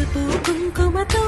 పసుపు కుంకుమతో